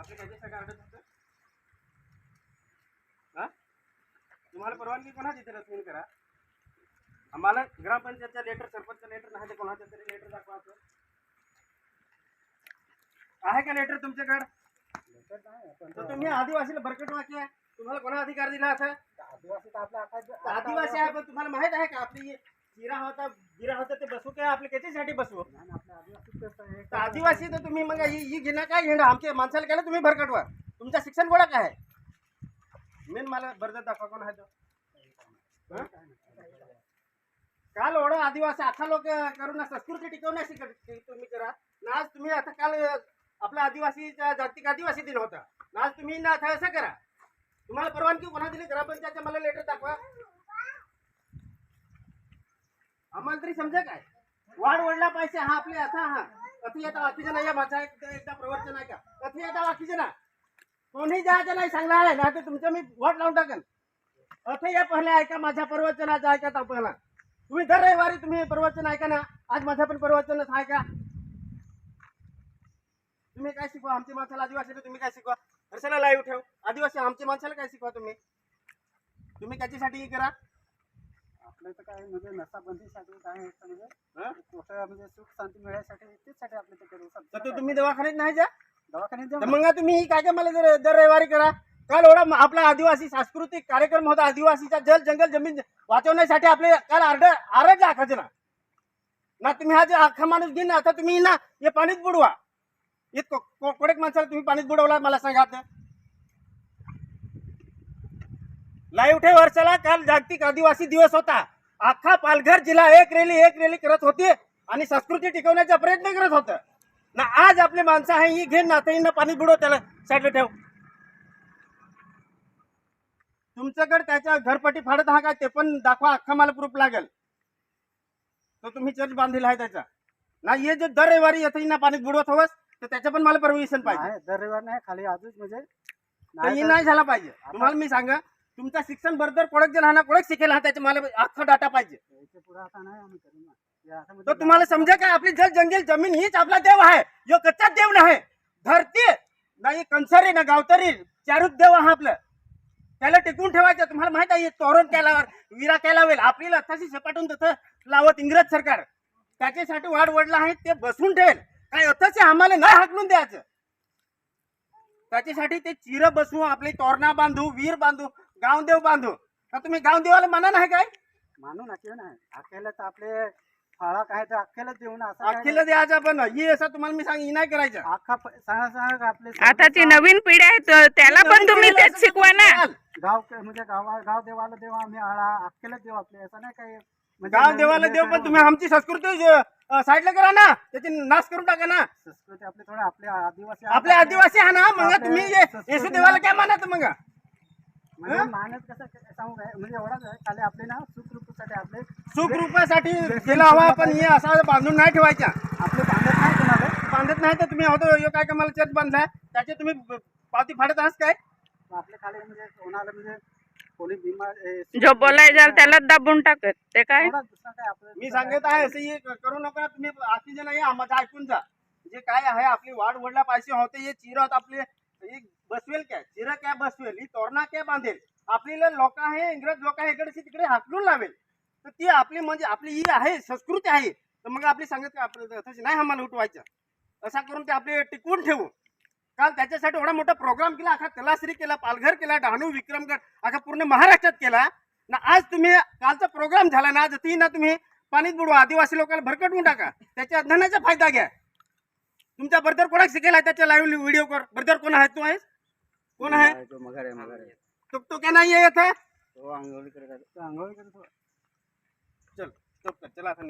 आपले त्याच्यासाठी अडत होतं? हा? तुम्हाला परवानगी कोणा देते रसमीन करा? आम्हाला ग्रामपंचायतच्या लेटर सरपंचचं लेटर नाही ते कोणाचं तरी लेटर दाखवायचं आहे का लेटर तुमच्याकडे? तर तुम्ही आदिवासीला बरकट वाक्य तुम्हाला कोणा अधिकार दिला असं? आदिवासी तर आपल्या आदिवासी आहे पण तुम्हाला माहीत आहे का आपली चिरा होता बिरा होता ते बसू काय आपले त्याच्यासाठी बसू? तर आदिवासी तर तुम्ही मग ही ही घेणं काय घेणं? आमच्या माणसाला केलं तुम्ही भरकटवा तुमचं शिक्षण गोळा काय आहे? मेन मला बर्दत दाखवा कोण आहे तो? काल ओढ आदिवासी अख्खा लोक करून ना संस्कृती टिकवण्याची कर- तुम्ही करा. ना आज तुम्ही आता काल आपला आदिवासीचा जागतिक आदिवासी दिन होता. ना आज तुम्ही ना आता असं करा. तुम्हाला परवानगी कोणा दिली? ग्रामपंचायतच्या मला लेटर दाखवा. आम्हाला तरी समजा काय? वाढ वडला पाहिजे हा आपले आता हा. कथी येता बाकीचे नाही माझा एकदा प्रवर्तन आहे का कथी येता बाकीचे ना कोणी जायचं नाही सांगणार आहे ना तर तुमचं मी वाट लावून टाकेन. अथे या पहिले ऐका माझ्या प्रवचनाचं ऐका तर पहिला. तुम्ही दर रविवारी तुम्ही प्रवचन ऐका ना आज माझ्या पण प्रवचनच आहे का? तुम्ही काय शिकवा आमच्या माणसाला आदिवासीला तुम्ही काय शिकवा? कशाला लाईव्ह ठेव. आदिवासी आमच्या माणसाला काय शिकवा तुम्ही? तुम्ही त्याच्यासाठी हे करा. काय म्हणजे नसाबंदीसाठी काय म्हणजे म्हणजे सुख शांती मिळायसाठी तेचसाठी करू तर शकतो तुम्ही दवाखान्यात नाही जा? दवाखान्यात तर मग तुम्ही काय काय मला दर दर रविवारी करा. काल एवढा आपला आदिवासी सांस्कृतिक कार्यक्रम होता. आदिवासीचा जल जंगल जमीन वाचवण्यासाठी आपले काल आरड आरडला आखायचं ना ना तुम्ही हा जे अख्खा माणूस घेईन आता तुम्ही ना हे पाणीच बुडवा. इतकं को- कोडेक माणसाला तुम्ही पाणीच बुडवला मला सांगा आता. लाईव्ह ठेव वर्षाला. काल जागतिक आदिवासी दिवस होता. अख्खा पालघर जिल्हा एक रॅली एक रॅली करत होती आणि संस्कृती टिकवण्याचा प्रयत्न करत होतं. ना आज आपले माणसं आहे ही घेऊन नातं पाणी बुडव त्याला साईडला ठेव. तुमच्याकडे त्याच्या घरपट्टी फाडत हा काय ते पण दाखवा अख्खा मला प्रूफ लागेल. तो तुम्ही चर्च बांधलेला आहे त्याचा. ना हे जे दर रविवारी येतं ना पाणी बुडवत हवस तर त्याचं पण मला परमिशन पाहिजे. दर रविवार नाही खाली आजच म्हणजे नाही झाला पाहिजे. तुम्हाला मी सांगा तुमचं शिक्षण बरोबर कोडक जे राहणार कोडक शिकेल हा त्याचा मला अख्खा डाटा पाहिजे. याच्यापुढे आता नाही आम्ही करू ना. हे आता तर म्हणजे तुम्हाला समजा काय? आपली जल जंगल जमीन हीच आपला देव आहे. जो कच्चा देव नाही. धरती नाही कंसारी ना गावतरी. चारूच देव हा आपलं. त्याला टिकून ठेवायचं. तुम्हाला माहीत आहे हे तोरण केल्यावर विरा केला होईल आपल्याला तशी सपाटून तसं लावत इंग्रज सरकार. त्याच्यासाठी वाढ वडला आहे ते बसून ठेवेल. काय अथच आम्हाला नाही हाकलून द्यायचं. त्याच्यासाठी ते चिर बसवू आपली तोरणा बांधू वीर बांधू. गावदेव बांधू. का तुम्ही गावदेवाला म्हणा नाही काय? मानू ना किंवा नाही अखेला तर आपले फळा काय तर अखेलाच देऊ ना असं काय अखिल द्यायचा पण ही असं तुम्हाला मी सांग ही नाही करायचं. नाही. अख्खा प- सांगा सांगा आपले आता ती नवीन पिढी आहे तर त्याला पण तुम्ही तेच शिकवा ना. गाव म्हणजे गावा गाव देवाला देव आम्ही आळा अख्खेलाच देव आपले असं नाही काही. म्हणजे गाव नवीन देवाला हे देव काय पण तुम्ही आमची संस्कृती अ, साईडला करा ना. त्याची नाश करून टाका ना. संस्कृती आपली थोडं आपले आदिवासी आपले आदिवासी आहे ना. मग तुम्ही ये- येशू देवाला काय मानत मग? म्हणजे मानत कसं सांगू काय? म्हणजे एवढाच आहे. खाली आपले ना सुखरूपसाठी आपले सुखरूपासाठी गेला हवा पण हे असा बांधून नाही ठेवायचा. आपले बांधत नाही कोणाला बांधत नाही तर तुम्ही होतो ह्यो काय का मला चर्च बांधलाय? त्याचे तुम्ही पावती फाडत आहात काय? आपले खाली म्हणजे कोणाला म्हणजे कोणी बिमार जो बोलाय जाल त्याला दाबून टाकत. ते काय? एवढाच दुसरा काय आपलं मी सांगत आहे असं हे करू नका. तुम्ही बाकीचे नाही आम्हाला ऐकून जा. जे काय आहे आपली वाढ वडला पाहिजे होते हे चिरत आपले हे बसवेल काय? चिर काय बसवेल? ही तोरणा काय बांधेल? आपल्याला लोक आहे इंग्रज लोक आहे इकडे तिकडे हाकलून लावेल. तर ती आपली म्हणजे आपली ही आहे संस्कृती आहे. तर मग आपली सांगत का आपलं तशी नाही आम्हाला उठवायचं असा करून ते आपले टिकवून ठेवू. काल त्याच्यासाठी एवढा मोठा प्रोग्राम केला अख्खा तलासरी केला पालघर केला डहाणू विक्रमगड अख्खा पूर्ण महाराष्ट्रात केला. ना आज तुम्ही कालचा प्रोग्राम झाला ना आज ती ना तुम्ही पाणीत बुडवा आदिवासी लोकांना भरकटवून टाका. त्याच्या धनाचा फायदा घ्या. तुमच्या बरोबर कोणाक शिकेला त्याच्या लाईव्ह व्हिडिओ कर बरोबर कोण आहे? तू आहेस? कोण आहे तो मगर आहे मगर आहे काय नाही आहे तो आंघोळी करत आहे. तो आंघोळी करत होता. चल चल चला आता निघ